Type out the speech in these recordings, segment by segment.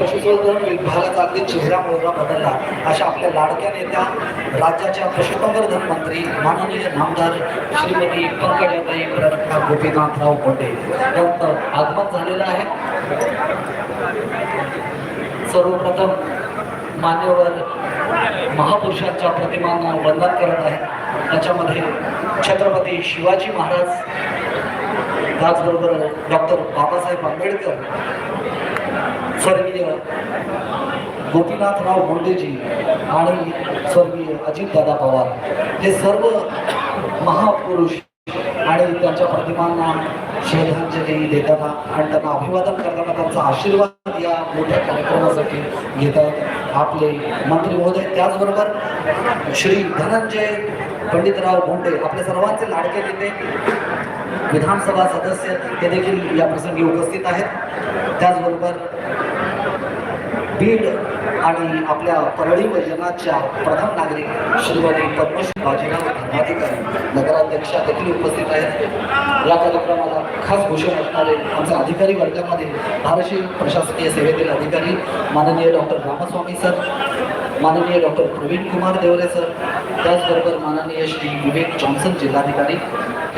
पशुसंवर्धन विभागाचा अगदी चेहरा मोहरा बदलला. अशा आपल्या लाडक्या नेत्या राज्याच्या पशुसंवर्धन मंत्री माननीय नामदार श्रीमती पंकजाताई प्ररत्ना गोपीनाथराव कोंडे यांचं आगमन झालेलं आहे. सर्वप्रथम मान्यवर महापुरुषांच्या प्रतिमांना वंदन करत आहे त्याच्यामध्ये छत्रपती शिवाजी महाराज त्याचबरोबर डॉक्टर बाबासाहेब आंबेडकर स्वर्गीय गोपीनाथराव मुंडेजी आणि स्वर्गीय अजितदादा पवार. हे सर्व महापुरुष आणि त्यांच्या प्रतिमांना श्रद्धांजली देताना आणि त्यांना अभिवादन करताना त्यांचा आशीर्वाद या मोठ्या कार्यक्रमासाठी घेतात. आपले मंत्री महोदय त्याचबरोबर श्री धनंजय पंडितराव भोंडे आपल्या सर्वांचे लाडके नेते. विधानसभा सदस्य ते देखील या प्रसंगी उपस्थित आहेत. त्याचबरोबर बीड आणि आपल्या परळी वैजनाच्या प्रथम नागरिक श्रीमती पद्मश्री बाजीराव धर्माधिकारी नगराध्यक्षा देखील उपस्थित आहेत. या कार्यक्रमाला खास भूषण असणारे आमचे अधिकारी वर्गामध्ये धाराशिव प्रशासकीय सेवेतील अधिकारी माननीय डॉक्टर रामस्वामी सर माननीय डॉक्टर प्रवीण कुमार देवरे सर त्याचबरोबर माननीय श्री विवेक जॉन्सन जिल्हाधिकारी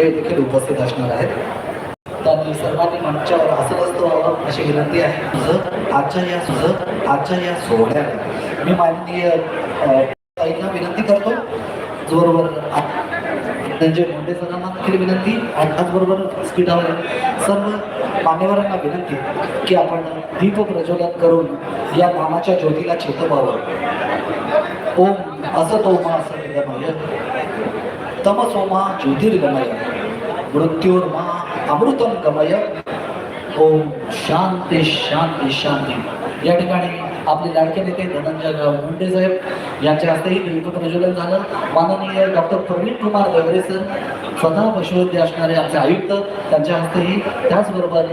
हे देखील उपस्थित असणार आहेत. त्यांनी सर्वांनी मंचावर असं व्हावं अशी विनंती आहे. तुझं आजच्या या तुझं आजच्या या सोहळ्यात मी माननीय ताईंना विनंती करतो. जोरवर त्यांचे मुंडे सरांना देखील विनंती. आणि त्याचबरोबर व्यासपीठावर सर्व मान्यवरांना विनंती की आपण दीप प्रज्वलन करून या नामाच्या ज्योतीला चेतवावं. ओम असतोमा असतगमय तमसोमा ज्योतिर्गमय. मृत्युर्मा अमृतम गमय ओम शांती शांती शांती। या ठिकाणी आपले लाडके नेते धनंजय मुंडे साहेब यांच्या हस्तेही दीप प्रज्वलन झालं. माननीय डॉक्टर प्रवीण कुमार गवरे सर स्वतः पशुवैद्य असणारे आमचे आयुक्त त्यांच्या हस्तेही त्याचबरोबर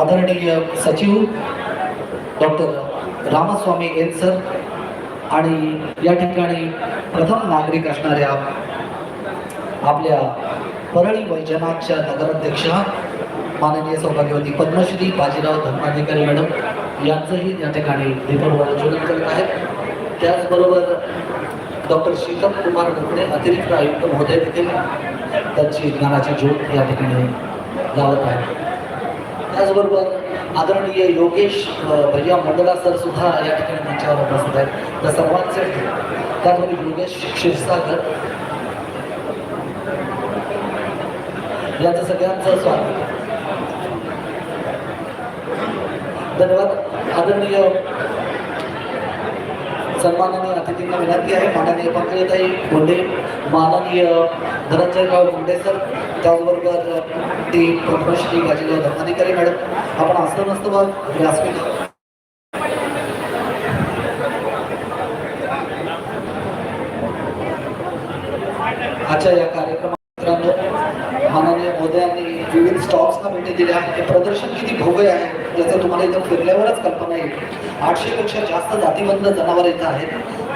आदरणीय सचिव डॉक्टर रामस्वामी एन सर आणि या ठिकाणी प्रथम नागरिक असणाऱ्या आपल्या परळी वैजनाथच्या नगराध्यक्षा माननीय सौभाग्यवती पद्मश्री बाजीराव धर्माधिकारी मॅडम यांचंही या ठिकाणी दीपप्रज्वलन करत आहेत. त्याचबरोबर डॉक्टर शीतल कुमार डोकरे अतिरिक्त आयुक्त महोदय देखील त्यांची ज्ञानाची ज्योत या ठिकाणी लावत आहे त्याचबरोबर आदरणीय योगेश भैया मंडला सर सुद्धा या ठिकाणी मंचावर उपस्थित आहेत. त्या सर्वांचे त्याचबरोबर योगेश क्षीरसागर यांचं सगळ्यांचं स्वागत. धन्यवाद. आदरणीय सन्माननीय अतिथींना विनंती आहे. माननीय पंकजताई मुंडे माननीय धनंजयराव मुंडे सर त्याचबरोबर ती पद्मश्री गाजीराव धर्माधिकारी मॅडम. आपण असं नसतं बघ व्यासपीठ आजच्या या कार्यक्रमात माननीय विविध स्टॉल्सना भेटी दिल्या. हे प्रदर्शन किती भव्य आहे याचं तुम्हाला इथं फिरल्यावरच कल्पना येईल. आठशे पेक्षा जास्त जातीबंद जनावर इथं आहेत.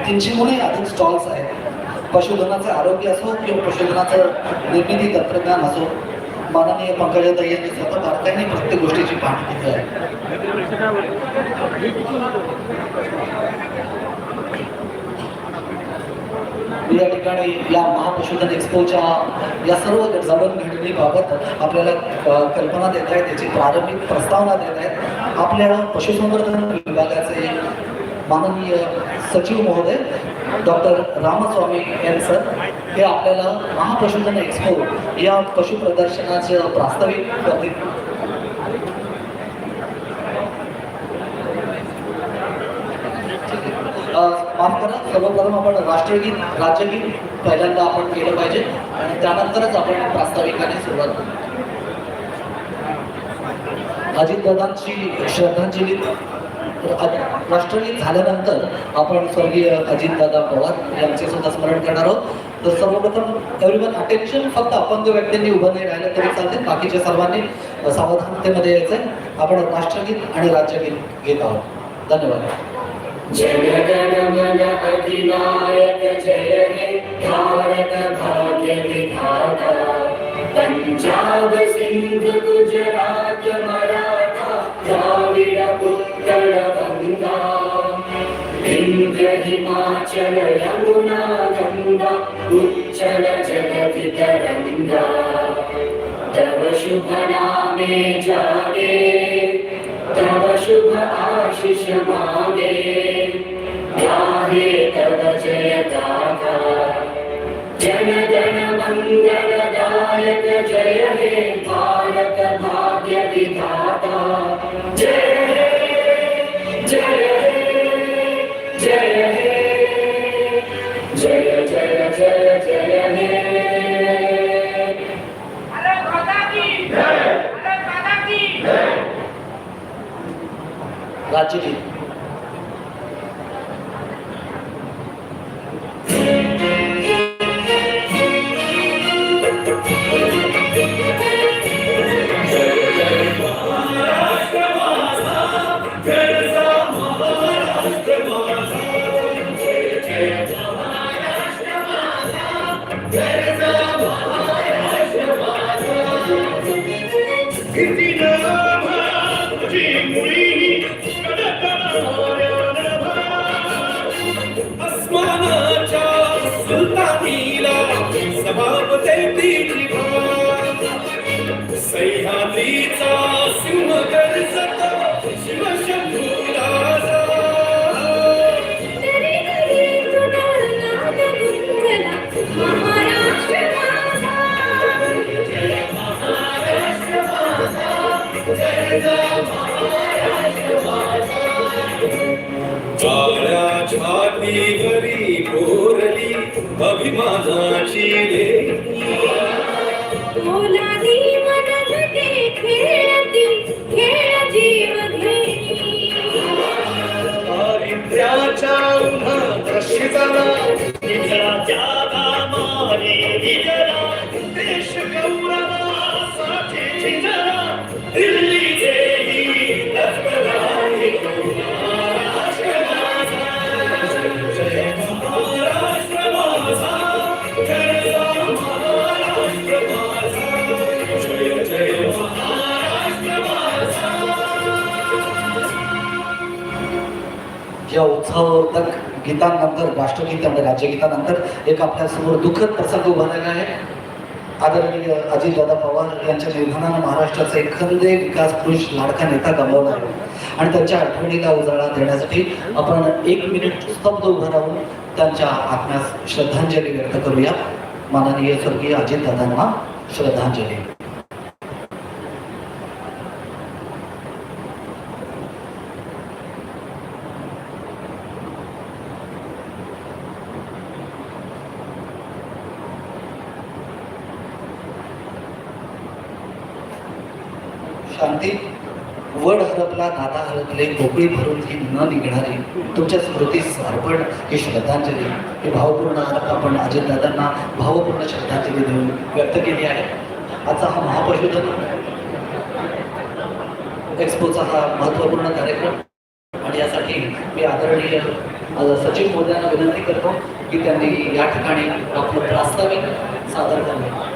तीनशेहूनही अधिक स्टॉल्स आहेत. पशुधनाचे आरोग्य असो किंवा पशुधनाचं निर्मिती तंत्रज्ञान असो माननीय पंकजाताई यांनी स्वतः बारकाईने प्रत्येक गोष्टीची पाहणी केली आहे मी या ठिकाणी या महापशुधन एक्सपोच्या या सर्व जडणघडणीबाबत आपल्याला कल्पना देत आहेत त्याची प्रारंभिक प्रस्तावना देत आहेत. आपल्या पशुसंवर्धन विभागाचे माननीय सचिव महोदय डॉक्टर रामस्वामी एन सर हे आपल्याला महापशुधन एक्सपो या पशु प्रदर्शनाचं प्रास्ताविक करतील अ, माफ करा सर्वप्रथम आपण राष्ट्रगीत राज्यगीत पहिल्यांदा आपण केलं पाहिजे आणि त्यानंतरच आपण प्रास्ताविकाने सुरुवात करू. अजितदादांची श्रद्धांजली. राष्ट्रगीत झाल्यानंतर आपण स्वर्गीय अजितदादा पवार यांचे सुद्धा स्मरण करणार आहोत. तर सर्वप्रथम एव्हरीवन अटेन्शन फक्त अपंग व्यक्तींनी उभं नाही राहिलं तरी चालते बाकीच्या सर्वांनी सावधानतेमध्ये यायचंय. आपण राष्ट्रगीत आणि राज्यगीत घेत आहोत. धन्यवाद. జయ గణగణ అధినాయక జయ హే భారత భాగ్య విధాత పంజాబ్ సింధు గుజరాత్ మరాఠా ద్రావిడ ఉత్తర బంగా ఇంద్ర జగతి తవ శుభ జాగే तव शुभ आशिष मागे गाहे तव जय गाथा जन मंगल गायक जय हे भारत भाग्य विधाता। जय हे जय हे जय हे। जय जय जय जय हे भारत माता की भारत माता की राज्यगीत काळ्या छातीवरी कोरली अभिमानाची लेखी मोलादी मन झटे खेळती खेळ जीव घेणी दारिद्र्याच्या उन्हात रशिकाला निधनाच्या घामाने विजला या उत्सवावर्धक गीतांनंतर आणि राज्यगीतानंतर एक आपल्यासमोर दुःखद प्रसंग उभा राहिला आहे. आदरणीय अजितदादा पवार यांच्या निधनानं महाराष्ट्राचा एखादे विकास पुरुष लाडका नेता गमावला आहे. आणि त्यांच्या आठवणीला उजाळा देण्यासाठी आपण एक मिनिट स्तब्ध उभं राहून त्यांच्या आत्म्यास श्रद्धांजली व्यक्त करूया. माननीय स्वर्गीय अजितदादांना श्रद्धांजली शांती वड हरपला दादा पोकळी भरून ही न निघणारी तुमच्या स्मृतीस अर्पण ही श्रद्धांजली. हे भावपूर्ण आपण अजितदादांना भावपूर्ण श्रद्धांजली देऊन व्यक्त केली आहे. आजचा हा महापशुधन एक्सपोचा हा महत्त्वपूर्ण कार्यक्रम. आणि यासाठी मी आदरणीय सचिव सचिन मोदयांना विनंती करतो की त्यांनी या ठिकाणी आपलं प्रास्ताविक सादर करावे.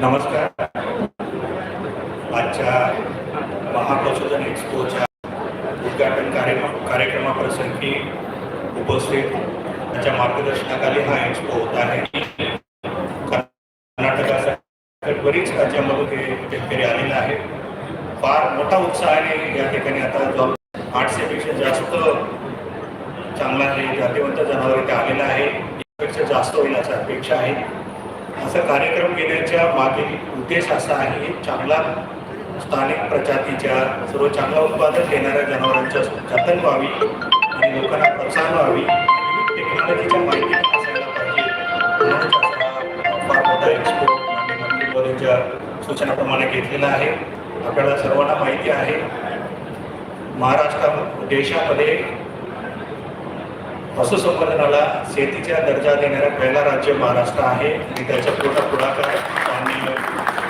नमस्कार. आजच्या महाप्रचोदन एक्सपोच्या उद्घाटन कार्यक्रम कार्यक्रमाप्रसंगी उपस्थित त्याच्या मार्गदर्शनाखाली हा एक्सपो होत आहे. कर्नाटकासाठी बरीच राज्यामध्ये शेतकरी आलेला आहे फार मोठा उत्साहाने या ठिकाणी आता जवळ आठशेपेक्षा जास्त चांगला जातीवंत जनावर इथे आलेला आहे. यापेक्षा जास्त होईल अशा अपेक्षा आहे. असा कार्यक्रम घेण्याच्या मागील उद्देश असा आहे चांगला स्थानिक प्रजातीच्या सर्व चांगला उत्पादन देणाऱ्या जनावरांच्या जतन व्हावी आणि लोकांना प्रोत्साहन व्हावी. टेक्नॉलॉजीच्या माहिती असायला पाहिजे. सूचनाप्रमाणे घेतलेला आहे. आपल्याला सर्वांना माहिती आहे महाराष्ट्रा देशामध्ये पशुसंवर्धनाला शेतीचा दर्जा देणारा पहिला राज्य महाराष्ट्र आहे आणि त्याचा पूर्ण पुढाकार माननीय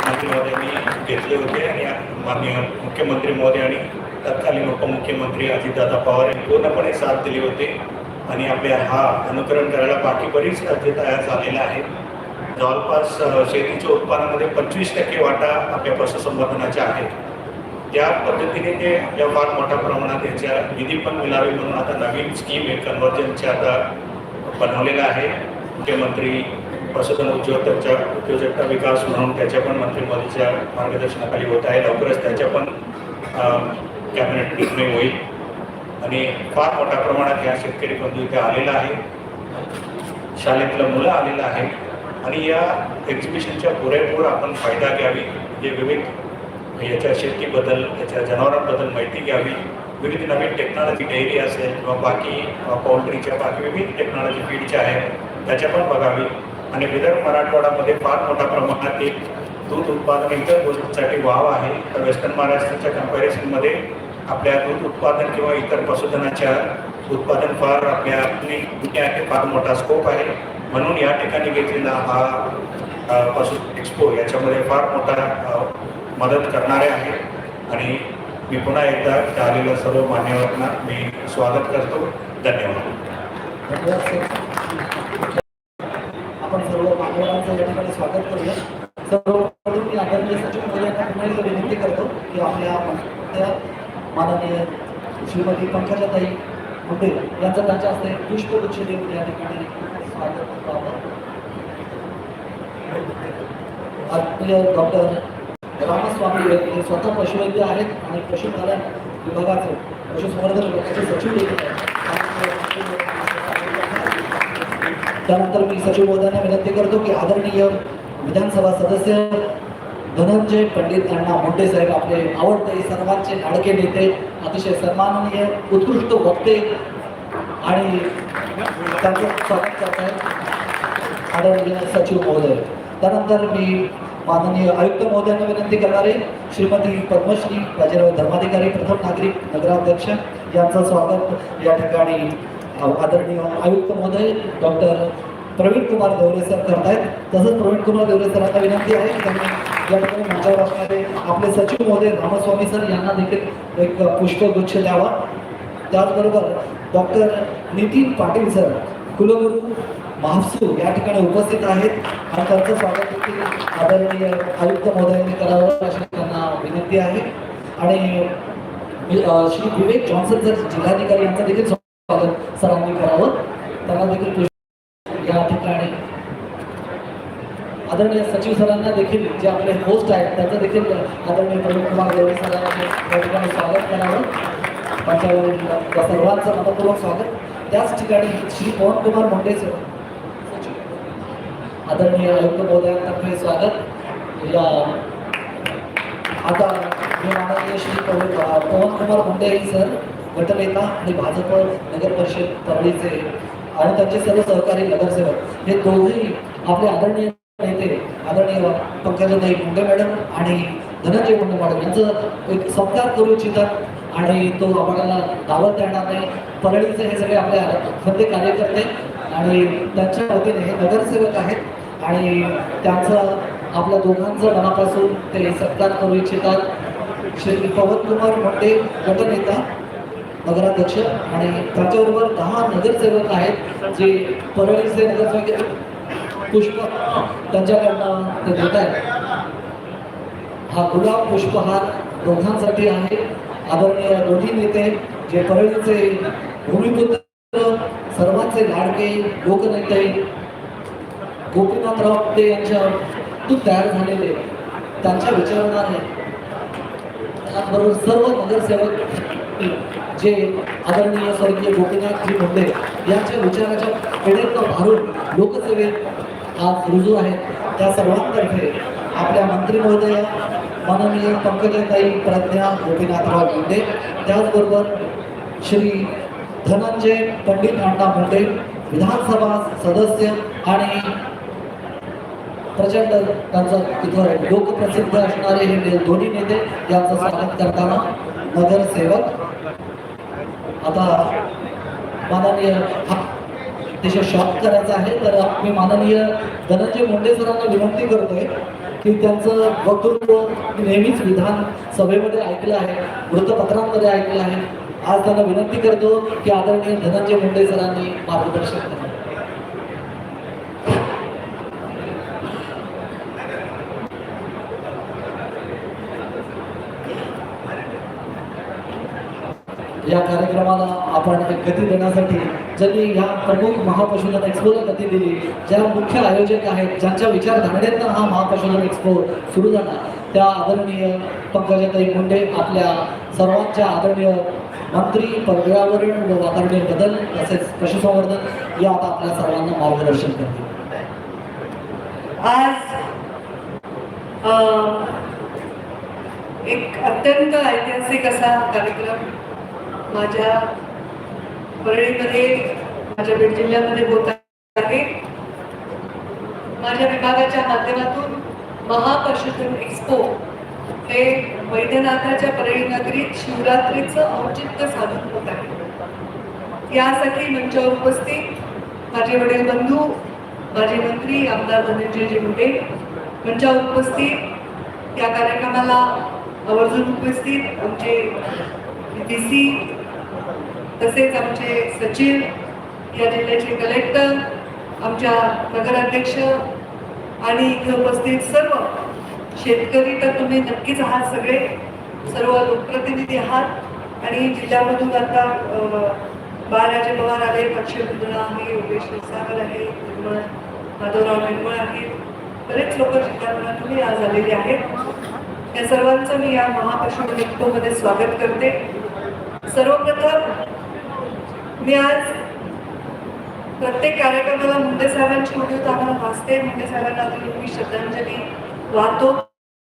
मंत्रीमहोदयांनी घेतले होते आणि माननीय मुख्यमंत्री महोदय आणि तत्कालीन उपमुख्यमंत्री अजितदादा पवार यांनी पूर्णपणे साथ दिली होती आणि आपल्या हा अनुकरण करायला बाकी बरीच राज्य तयार झालेलं आहे जवळपास शेतीच्या उत्पादनामध्ये पंचवीस टक्के वाटा आपल्या पशुसंवर्धनाच्या आहे त्या पद्धतीने ते आपल्या फार मोठ्या प्रमाणात त्याच्या निधी पण मिळावी म्हणून आता नवीन स्कीम हे कन्व्हर्जनचे आता बनवलेलं आहे. मुख्यमंत्री पशुधन उद्योजकच्या उद्योजकता विकास म्हणून त्याच्या पण मंत्री मोदीच्या मार्गदर्शनाखाली होत आहे. लवकरच त्याच्या पण कॅबिनेट निर्णय होईल. आणि फार मोठ्या प्रमाणात या शेतकरी बंधू इथे आलेला आहे. शाळेतलं मुलं आलेलं आहे. आणि या एक्झिबिशनच्या पुरेपूर आपण फायदा घ्यावी जे विविध याच्या शेतीबद्दल याच्या जनावरांबद्दल माहिती घ्यावी. विविध नवीन टेक्नॉलॉजी डेअरी असेल किंवा बाकी पोल्ट्रीच्या बाकी विविध टेक्नॉलॉजी फीडच्या आहेत त्याच्या पण बघावी. आणि विदर्भ मराठवाड्यामध्ये फार मोठ्या प्रमाणात एक दूध उत्पादन इतर गोष्टींसाठी वाव आहे. तर वेस्टर्न महाराष्ट्राच्या कम्पॅरिझनमध्ये आपल्या दूध उत्पादन किंवा इतर पशुधनाच्या उत्पादन फार आपल्या दुनिया आहे फार मोठा स्कोप आहे. म्हणून या ठिकाणी घेतलेला हा पशु एक्सपो याच्यामध्ये फार मोठा मदत करणारे आहे. आणि मी पुन्हा एकदा इथं आलेल्या सर्व मान्यवरांना मी स्वागत करतो. धन्यवाद. आपण सर्व मान्यवरांचं या ठिकाणी स्वागत करूया. सर्वप्रथम मी आदरणीय सचिव महोदयांना विनंती करतो की आपल्या माननीय श्रीमती पंकजाताई मुंडे यांचं त्यांच्या हस्ते पुष्पगुच्छ देऊन या ठिकाणी स्वागत करतो आपण. आत्मीय डॉक्टर रामस्वामी हे स्वतः पशुवैद्य आहेत आणि पशुपालन विभागाचे पशुसंवर्धन विभागाचे सचिव देखील आहेत. त्यानंतर मी सचिव महोदयांना विनंती करतो की आदरणीय विधानसभा सदस्य धनंजय पंडित अण्णा मुंडे साहेब आपले आवडते सर्वांचे लाडके नेते अतिशय सन्माननीय उत्कृष्ट वक्ते आणि त्यांचं स्वागत करत. आहेत आदरणीय सचिव महोदय त्यानंतर मी माननीय आयुक्त महोदयांना विनंती करणारे श्रीमती पद्मश्री बाजीराव धर्माधिकारी प्रथम नागरिक नगराध्यक्ष यांचं स्वागत या ठिकाणी आदरणीय आयुक्त महोदय डॉक्टर प्रवीण कुमार देवरे सर करतायत. तसंच प्रवीण कुमार देवरे सरांना विनंती आहे त्यांनी या ठिकाणी मंचावर असणारे आपले सचिव महोदय रामस्वामी सर यांना देखील एक पुष्पगुच्छ द्यावा. त्याचबरोबर डॉक्टर नितीन पाटील सर कुलगुरू महापसू या ठिकाणी उपस्थित आहेत. आणि त्यांचं स्वागत देखील आदरणीय आयुक्त महोदयांनी करावं अशी त्यांना विनंती आहे. आणि श्री विवेक जॉन्सन सर जिल्हाधिकारी यांचं देखील स्वागत सरांनी करावं त्यांना देखील या ठिकाणी आदरणीय सचिव सरांना देखील जे आपले होस्ट आहेत त्यांचं देखील आदरणीय प्रवीण कुमार देवरे सरांना या ठिकाणी स्वागत करावं. त्यांच्या सर्वांचं मनपूर्वक स्वागत. त्याच ठिकाणी श्री पवन कुमार मुंडे सर आदरणीय आयुक्त महोदयांतर्फे स्वागत. या आता मी माननीय श्री पवन पवन कुमार मुंडे सर गटनेता आणि भाजप नगर परिषद परळीचे आणि त्यांचे सर्व सहकारी नगरसेवक. हे दोघेही आपले आदरणीय नेते आदरणीय पंकजाताई मुंडे मॅडम आणि धनंजय मुंडे मॅडम यांचं एक सत्कार करू इच्छितात आणि तो आम्हाला दावत देणार नाही. परळीचे हे सगळे आपले खंदे कार्यकर्ते आणि त्यांच्या वतीने हे नगरसेवक आहेत. आणि त्यांचं आपल्या दोघांचं मनापासून ते सत्कार करू इच्छितात. श्री पवन कुमार मुंडे गटनेता नगराध्यक्ष आणि त्याच्याबरोबर दहा नगरसेवक आहेत जे परळीचे नगरसेवक पुष्प त्यांच्याकडनं ते देत आहेत. हा गुलाब पुष्पहार दोघांसाठी आहे. आदरणीय दोन्ही नेते जे परळीचे भूमिपुत्र सर्वांचे लाडके लोकनेते गोपीनाथराव आपटे यांच्या तू तयार झालेले त्यांच्या विचारणारे त्याचबरोबर सर्व नगरसेवक जे आदरणीय स्वर्गीय गोपीनाथजी मुंडे यांच्या विचाराच्या पेढेत भारून लोकसेवेत आज रुजू आहेत. त्या सर्वांतर्फे आपल्या मंत्री महोदया माननीय पंकजाताई प्रज्ञा गोपीनाथराव मुंडे त्याचबरोबर श्री धनंजय पंडित अण्णा मुंडे विधानसभा सदस्य आणि प्रचंड त्यांचं इथं लोकप्रसिद्ध असणारे हे दोन्ही नेते यांचं स्वागत करताना नगरसेवक. आता माननीय अतिशय शॉक करायचा आहे तर मी माननीय धनंजय मुंडे सरांना विनंती करतोय की त्यांचं वक्तृत्व नेहमीच विधान सभेमध्ये ऐकलं आहे वृत्तपत्रांमध्ये ऐकलं आहे. आज त्यांना विनंती करतो की आदरणीय धनंजय मुंडे सरांनी मार्गदर्शन करावं या कार्यक्रमाला आपण एक गती देण्यासाठी ज्यांनी ह्या प्रमुख महापशुधन एक्सपोला गती दिली ज्या मुख्य आयोजक आहेत ज्यांच्या विचारधारणेतनं हा महापशुधन एक्सपो सुरू झाला त्या आदरणीय पंकजाताई मुंडे आपल्या सर्वांच्या आदरणीय मंत्री पर्यावरण व वातावरणीय बदल तसेच पशुसंवर्धन या आता आपल्या सर्वांना मार्गदर्शन करतील. आज एक अत्यंत ऐतिहासिक असा कार्यक्रम माझ्या परळीमध्ये माझ्या बीड जिल्ह्यामध्ये होत आहे. माझ्या विभागाच्या माध्यमातून महापशुधन एक्सपो हे वैद्यनाथाच्या परळी नगरीत शिवरात्रीचं औचित्य साधन होत आहे. यासाठी मंचावर उपस्थित माझे वडील बंधू माजी मंत्री आमदार धनंजयजी मुंडे मंचावर उपस्थित या कार्यक्रमाला आवर्जून उपस्थित आमचे डी सी तसेच आमचे सचिव या जिल्ह्याचे कलेक्टर आमच्या नगराध्यक्ष आणि इथे उपस्थित सर्व शेतकरी तर तुम्ही नक्कीच आहात सगळे. सर्व लोकप्रतिनिधी आहात आणि जिल्ह्यामधून आता अ, बाळराजे पवार आले पक्षविंद्रा आहे योगेश सागर आहे निर्मळ माधवराव निर्मळ आहेत. बरेच लोक जिल्ह्यामधून आज आलेले आहेत. या सर्वांचं मी या महापशु स्वागत करते. सर्वप्रथम मी आज प्रत्येक कार्यक्रमाला मुंडे साहेबांची उद्योग आम्हाला वाचते. मुंडे साहेबांना तुम्ही मी श्रद्धांजली वाहतो.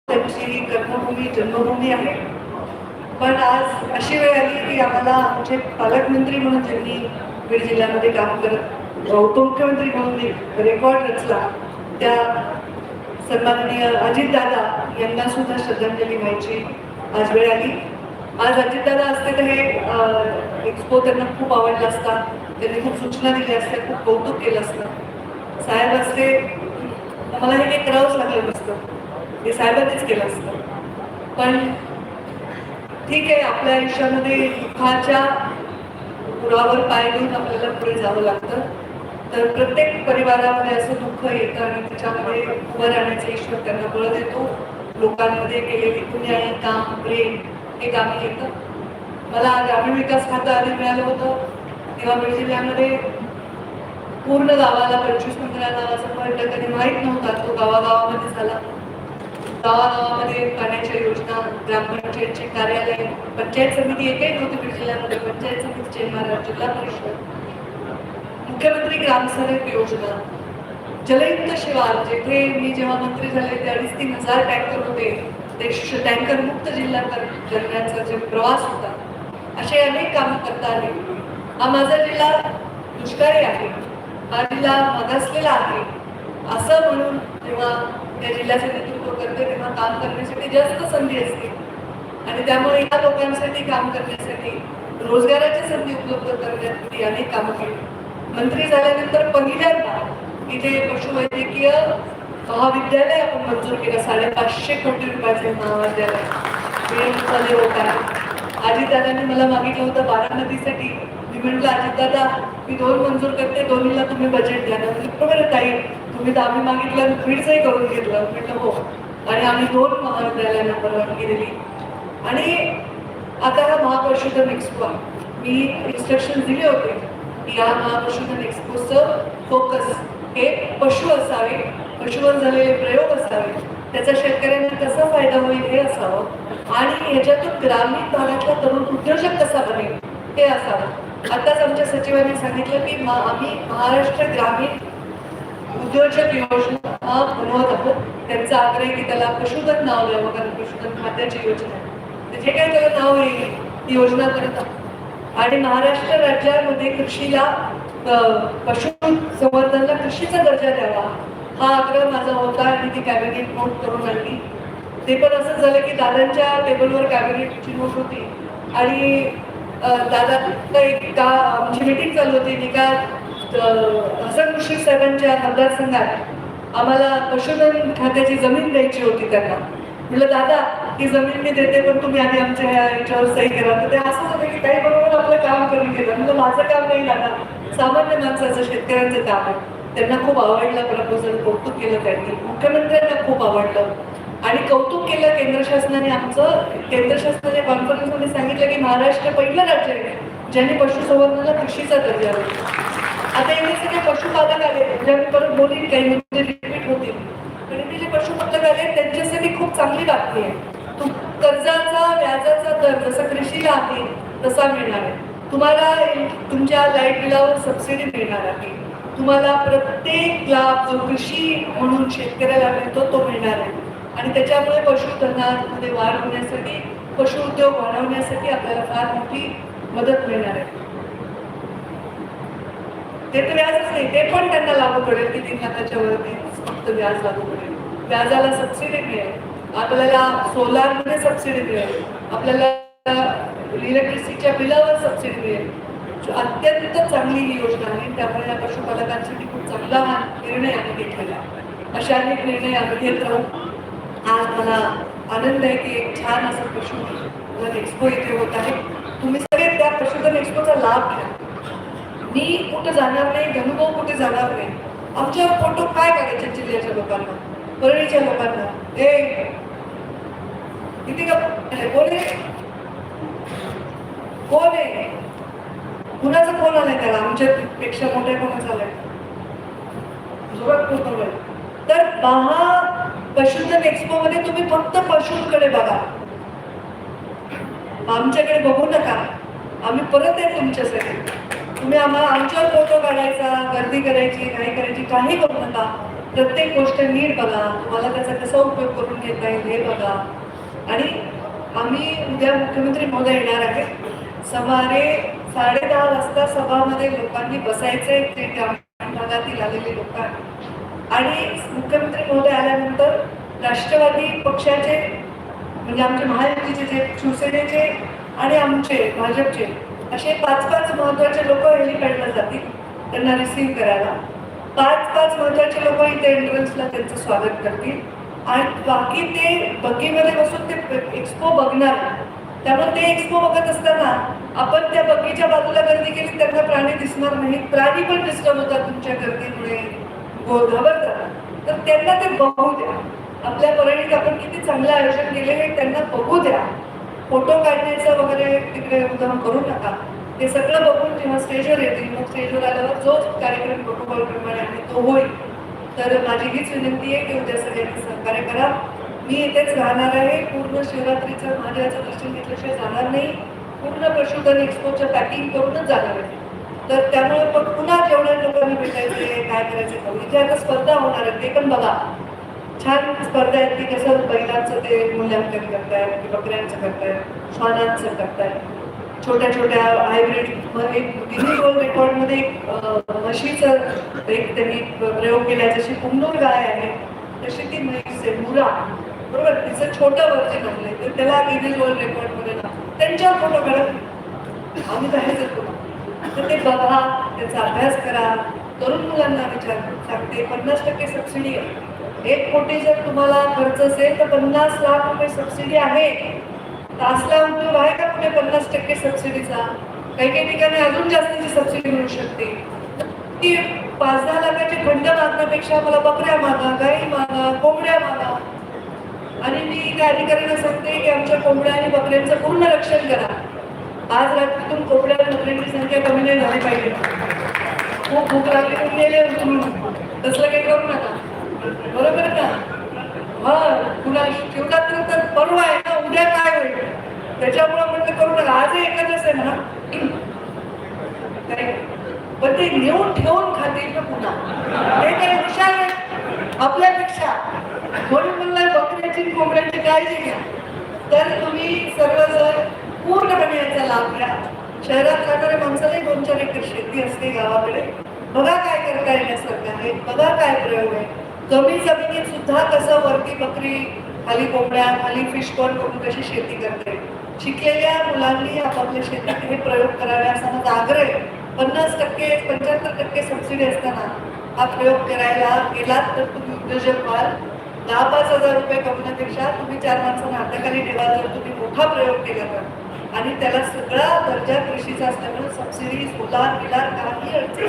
त्यांची ही कर्मभूमी जन्मभूमी आहे. पण आज अशी वेळ आली की आम्हाला आमचे पालकमंत्री म्हणून ज्यांनी बीड जिल्ह्यामध्ये काम करत उपमुख्यमंत्री म्हणून रेकॉर्ड रचला त्या सन्माननीय अजितदादा यांना सुद्धा श्रद्धांजली व्हायची आज वेळ आली. आज अजितदादा असते तर हे एक्सपो त्यांना खूप आवडला असता. त्यांनी खूप सूचना दिल्या असत्या खूप कौतुक केलं असतं. साहेब असते मला हे काही करावंच लागलं नसतं हे साहेबांनीच केलं असतं. पण ठीक आहे आपल्या आयुष्यामध्ये दुःखाच्या पुरावर पाय घेऊन आपल्याला पुढे जावं लागतं. तर प्रत्येक परिवारामध्ये असं दुःख येतं आणि त्याच्यामध्ये उभं राहण्याचा ईश्वर त्यांना बळ देतो. लोकांमध्ये केलेली पुण्य काम प्रेम हे काम येतं मला ग्रामीण विकास खातं आधी मिळालं होतं. तेव्हा बीड जिल्ह्यामध्ये पूर्ण गावाला पंचवीस पंधरा गावाचा पर्यटक कधी माहीत नव्हता तो गावागावामध्ये झाला. गावागावामध्ये पाण्याच्या योजना ग्रामपंचायतचे कार्यालय पंचायत समिती एकही नव्हती बीड जिल्ह्यामध्ये पंचायत समितीचे महाराज जिल्हा परिषद मुख्यमंत्री ग्रामसडक योजना जलयुक्त शिवार जेथे मी जेव्हा मंत्री झाले ते अडीच तीन हजार टँकर होते. ते टँकर मुक्त जिल्हा करण्याचा जे प्रवास होता असे अनेक कामं करता आले. हा माझा जिल्हा दुष्काळी आहे. हा जिल्हा मागासलेला आहे. असं म्हणून जेव्हा त्या जिल्ह्याचे नेतृत्व करते तेव्हा काम करण्यासाठी जास्त संधी असते. आणि त्यामुळे या लोकांसाठी काम करण्यासाठी रोजगाराची संधी उपलब्ध करण्यासाठी अनेक कामं केली. मंत्री झाल्यानंतर पहिल्यांदा इथे पशुवैद्यकीय महाविद्यालय आपण मंजूर केलं. साडेपाचशे कोटी रुपयाचे महाविद्यालय. मिळवून होत आहे अजितदादांनी मला मागितलं होतं बारामतीसाठी. मी म्हटलं अजितदादा मी दोन मंजूर करते दोन्हीला तुम्ही बजेट द्या. ना बरोबर ताई तुम्ही तर आम्ही मागितलं बीडचंही करून घेतलं. म्हटलं हो. आणि आम्ही दोन महाविद्यालयांना परवानगी दिली आणि आता हा महापरिषदन एक्सपो आहे मी इन्स्ट्रक्शन दिले होते की या महापरिषदन एक्सपोचं फोकस हे पशु असावे. पशुवर झालेले प्रयोग असावे. त्याचा शेतकऱ्यांना कसा फायदा होईल हे असावं. आणि ह्याच्यातून ग्रामीण भागातला तरुण उद्योजक कसा बनेल हे असावं. आताच आमच्या सचिवांनी सांगितलं की मा- आम्ही महाराष्ट्र ग्रामीण उद्योजक योजना बनवत आहोत. त्यांचा आग्रह आहे की त्याला पशुधन नाव द्यावं कारण पशुधन खात्याची योजना आहे. जे काही त्याला नाव येईल ती योजना करत आहोत. आणि महाराष्ट्र राज्यामध्ये कृषीला पशु संवर्धनला कृषीचा दर्जा द्यावा. हा आग्रह माझा होता आणि ती कॅबिनेट नोट करून आणली. ते पण असं झालं की दादांच्या टेबलवर कॅबिनेटची नोट होती. आणि दादा एक का म्हणजे आमची मीटिंग चालू होती. मी का हसन मुश्रीफ साहेबांच्या मतदारसंघात आम्हाला पशुधन खात्याची जमीन द्यायची होती त्यांना. म्हटलं दादा ही जमीन मी देते पण तुम्ही आधी आमच्या ह्या याच्यावर सही करा. तर ते असंच होतं की काही बरोबर आपलं काम करून घेतलं म्हणजे माझं काम नाही दादा. सामान्य माणसाचं शेतकऱ्यांचं काम आहे. त्यांना खूप आवडलं प्रपोजल कौतुक केलं त्यांनी. मुख्यमंत्र्यांना खूप आवडलं. आणि कौतुक केलं केंद्र शासनाने आमचं. केंद्र शासनाने कॉन्फरन्समध्ये सांगितलं की महाराष्ट्र पहिलं राज्य आहे. ज्याने पशुसंवर्धनाला कृषीचा दर्जा आता एवढे सगळे पशुपालक आले ज्या मी परत बोलीन काही म्हणजे रिपीट होतील. आणि ते जे पशुपालक आले त्यांच्यासाठी खूप चांगली बातमी आहे. तुम कर्जाचा व्याजाचा दर जसा कृषीला आहे तसा मिळणार आहे. तुम्हाला तुमच्या लाइट बिलावर सबसिडी मिळणार आहे. तुम्हाला प्रत्येक लाभ जो कृषी म्हणून शेतकऱ्याला मिळतो तो मिळणार आहे. आणि त्याच्यामुळे पशुधनामध्ये वाढ होण्यासाठी पशु उद्योग वाढवण्यासाठी आपल्याला फार मोठी मदत मिळणार आहे. ते तर व्याजच नाही ते पण त्यांना लागू पडेल की तीन लाखाच्या वरती फक्त व्याज लागू पडेल. व्याजाला सबसिडी मिळेल. आपल्याला सोलारमध्ये सबसिडी मिळेल. आपल्याला इलेक्ट्रिसिटीच्या बिलावर सबसिडी मिळेल. अत्यंत चांगली ही योजना आहे. त्यामुळे या पशुपालकांसाठी खूप चांगला हा निर्णय आम्ही घेतलेला अशा अनेक निर्णय आम्ही घेत राहू आज मला आनंद आहे की एक छान असं पशुधन एक्सपो इथे होत आहे. तुम्ही सगळे त्या पशुधन एक्सपोचा लाभ घ्या. मी कुठं जाणार नाही धनुभाऊ कुठे जाणार नाही? आमच्या फोटो काय करायचे जिल्ह्याच्या लोकांना? परळीच्या लोकांना? ए किती का? कोण आहे? कोण आहे? कुणाचा फोन आलाय त्याला? आमच्या पेक्षा मोठ्या कोणाचा आलाय? जोरात फोन तर महा पशुधन एक्सपो मध्ये तुम्ही फक्त पशूंकडे बघा. आमच्याकडे बघू नका. आम्ही परत आहे तुमच्यासाठी. तुम्ही आम्हाला आमच्यावर फोटो काढायचा गर्दी करायची काही करायची काही करू नका. प्रत्येक गोष्ट नीट बघा. तुम्हाला त्याचा कसा उपयोग करून घेता येईल हे बघा. आणि आम्ही उद्या मुख्यमंत्री महोदय येणार आहे सुमारे साडे दहा वाजता सभामध्ये लोकांनी बसायचे ते ग्रामीण भागातील आलेले लोक आणि मुख्यमंत्री महोदय आल्यानंतर राष्ट्रवादी पक्षाचे म्हणजे आमचे महायुतीचे जे शिवसेनेचे आणि आमचे भाजपचे असे पाच पाच महत्त्वाचे लोक हेलिपॅडला जातील त्यांना रिसीव्ह करायला. पाच पाच महत्त्वाचे लोक इथे एंट्रन्सला त्यांचं स्वागत करतील. आणि बाकी ते बगीमध्ये बसून ते एक्सपो बघणार. त्यामुळे ते एक्सपो बघत असताना आपण त्या बगीच्या बाजूला गर्दी केली त्यांना प्राणी दिसणार नाही प्राणी पण डिस्टर्ब होतात तुमच्या गर्दीमुळे गो- घाबरतात तर त्यांना ते बघू द्या आपल्या परळीत आपण किती चांगलं आयोजन केले हे त्यांना बघू द्या फोटो काढण्याचं वगैरे तिकडे उदाहरण करू नका ते सगळं बघून जेव्हा स्टेजवर येतील मग स्टेजवर आल्यावर जो कार्यक्रम प्रोटोकॉल प्रमाणे आहे तो होईल तर माझी हीच विनंती आहे की उद्या सगळ्यांनी सहकार्य करा मी इथेच राहणार आहे. पूर्ण शिवरात्रीचं महादेवाचं दर्शन घेतल्याशिवाय जाणार नाही. पूर्ण पशुधन एक्सपोचं पॅकिंग करूनच जाणार आहे. तर त्यामुळे पण पुन्हा जेवढ्या लोकांना भेटायचे काय करायचे करू इथे म्हणजे आता स्पर्धा होणार आहे. ते पण बघा. छान स्पर्धा आहेत की कसं बैलांचं ते मूल्यांकन करतायत की बकऱ्यांचं करतायत श्वानांचं करतायत. छोट्या छोट्या हायब्रिड एक गिनी वर्ल्ड रेकॉर्डमध्ये एक म्हशीचं एक त्यांनी प्रयोग केला जशी कुंडूर गाय आहे तशी ती म्हैस आहे मुरा. बरोबर? तिचं छोटं वर्जन आणलंय तर त्याला गिनीज वर्ल्ड रेकॉर्डमध्ये ना त्यांच्यावर फोटो काढत आम्ही बाहेर जातो. तर ते बघा त्याचा अभ्यास करा. तरुण मुलांना विचार सांगते पन्नास टक्के सबसिडी आहे. एक कोटी जर तुम्हाला खर्च असेल तर पन्नास लाख रुपये सबसिडी आहे. तासला उपयोग आहे का कुठे पन्नास टक्के सबसिडीचा काही काही ठिकाणी अजून जास्तीची सबसिडी मिळू शकते. ती पाच दहा लाखाचे खंड मागण्यापेक्षा मला बकऱ्या मागा गाई मागा कोंबड्या मागा. आणि मी त्या अधिकाऱ्यांना सांगते की आमच्या कोंबड्या आणि बकऱ्यांचं पूर्ण रक्षण करा. आज रात्रीतून कोंबड्या आणि बकऱ्यांची संख्या कमी नाही झाली पाहिजे. खूप भूक लागली तुम्ही गेले तुम्ही तसलं काही करू नका. बरोबर ना हा पुन्हा तर परवा आहे ना उद्या काय होईल? त्याच्यामुळं म्हणजे करू नका. आजही एखादच आहे ना पण ते नेऊन ठेवून खातील ना पुन्हा. ते काही हुशार आहे आपल्यापेक्षा. म्हणून कोंबड्याची काळजी घ्या. तर तुम्ही सर्वजण पूर्णपणे याचा लाभ घ्या. शहरात राहणाऱ्या माणसालाही दोन चार एकर शेती असते गावाकडे. बघा काय करता येण्यासारखं आहे. बघा काय प्रयोग आहे. कमी जमिनीत सुद्धा कसं वरती बकरी खाली कोंबड्या खाली फिश पॉन्ड करून कशी शेती करते. शिकलेल्या मुलांनी आपापल्या शेतीत हे प्रयोग करावे असा माझा आग्रह आहे. पन्नास टक्के पंच्याहत्तर टक्के सबसिडी असताना हा प्रयोग करायला गेलात तर तुम्ही उद्योजक व्हाल. दहा पाच हजार रुपये कमवण्यापेक्षा तुम्ही चार माणसं हाताखाली ठेवा जर तुम्ही मोठा प्रयोग केला तर. आणि त्याला सगळा दर्जा कृषीचा असल्यामुळे सबसिडी सोलार बिलार काही अडचण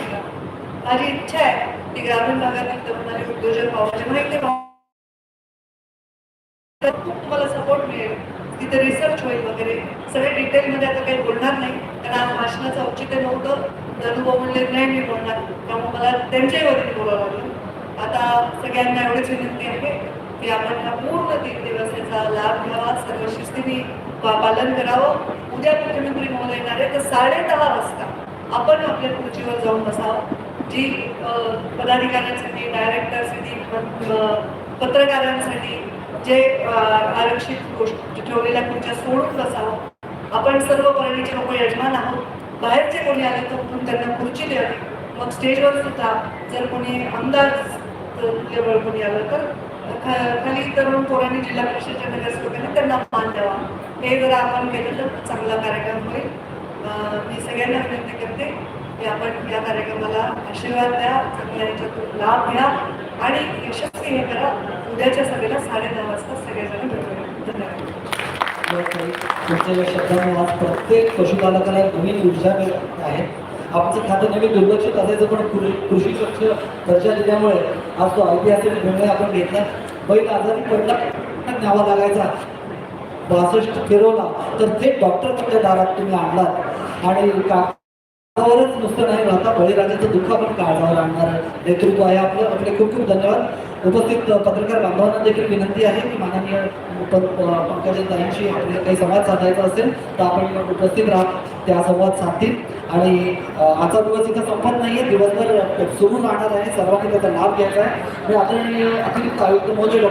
माझी इच्छा आहे की ग्रामीण भागातील तरुणाने उद्योजक व्हावं. म्हणजे जेव्हा इथे तर खूप तुम्हाला सपोर्ट मिळेल. तिथे रिसर्च होईल वगैरे. सगळे डिटेलमध्ये आता काही बोलणार नाही. कारण आज भाषणाचं औचित्य नव्हतं. धनुभाऊ म्हणले नाही मी बोलणार. त्यामुळे मला त्यांच्याही वतीने बोलावं लागलं. आता सगळ्यांना एवढीच विनंती आहे की आपण हा पूर्ण तीन दिवस याचा लाभ घ्यावा. सर्व शिस्तीने पालन करावं. उद्या मुख्यमंत्री महोदय येणार आहे तर साडे दहा वाजता आपण आपल्या खुर्चीवर जाऊन बसावं. जी पदाधिकाऱ्यांसाठी डायरेक्टरसाठी पत्रकारांसाठी जे आरक्षित गोष्ट ठेवलेल्या खुर्च्या सोडून बसावं. आपण सर्व परळीचे लोक यजमान आहोत. बाहेरचे कोणी आले तर उठून त्यांना खुर्ची द्यावी. मग स्टेजवर सुद्धा जर कोणी आमदार लेवल कोणी आलं तर खाली तरुण पोरांनी जिल्हा परिषदेच्या नगरसेवकांनी त्यांना मान द्यावा. हे जर आपण केलं तर चांगला कार्यक्रम होईल. मी सगळ्यांना विनंती करते की आपण या कार्यक्रमाला आशीर्वाद द्या चांगल्या याच्यातून लाभ घ्या आणि यशस्वी हे करा. उद्याच्या सभेला साडे दहा वाजता सगळेजण भेटूया धन्यवाद. तुमच्या या शब्दामुळे आज प्रत्येक पशुपालकाला नवीन ऊर्जा मिळत आहे. आमचं खातं नेहमी दुर्लक्षित असायचं पण कृषी स्वच्छ दर्जा दिल्यामुळे आज तो ऐतिहासिक निर्णय आपण घेतला बैल आजारी पडला न्यावा लागायचा. बासष्ट फिरवला तर थेट तुमच्या दारात तुम्ही आणलात. आणि का काळजावरच नुसतं नाही आता बळीराजाचं दुःख आपण काळजावर आणणार नेतृत्व आहे आपलं. आपले खूप खूप धन्यवाद. उपस्थित पत्रकार बांधवांना देखील विनंती आहे की माननीय पंकजाताईंशी आपल्याला काही संवाद साधायचा असेल तर आपण उपस्थित राहा त्या संवाद साधतील. आणि आजचा दिवस इथं संपत आहे दिवसभर सुरू राहणार आहे. सर्वांनी त्याचा लाभ घ्यायचा आहे. मी आदरणीय अतिरिक्त आयुक्त महोदय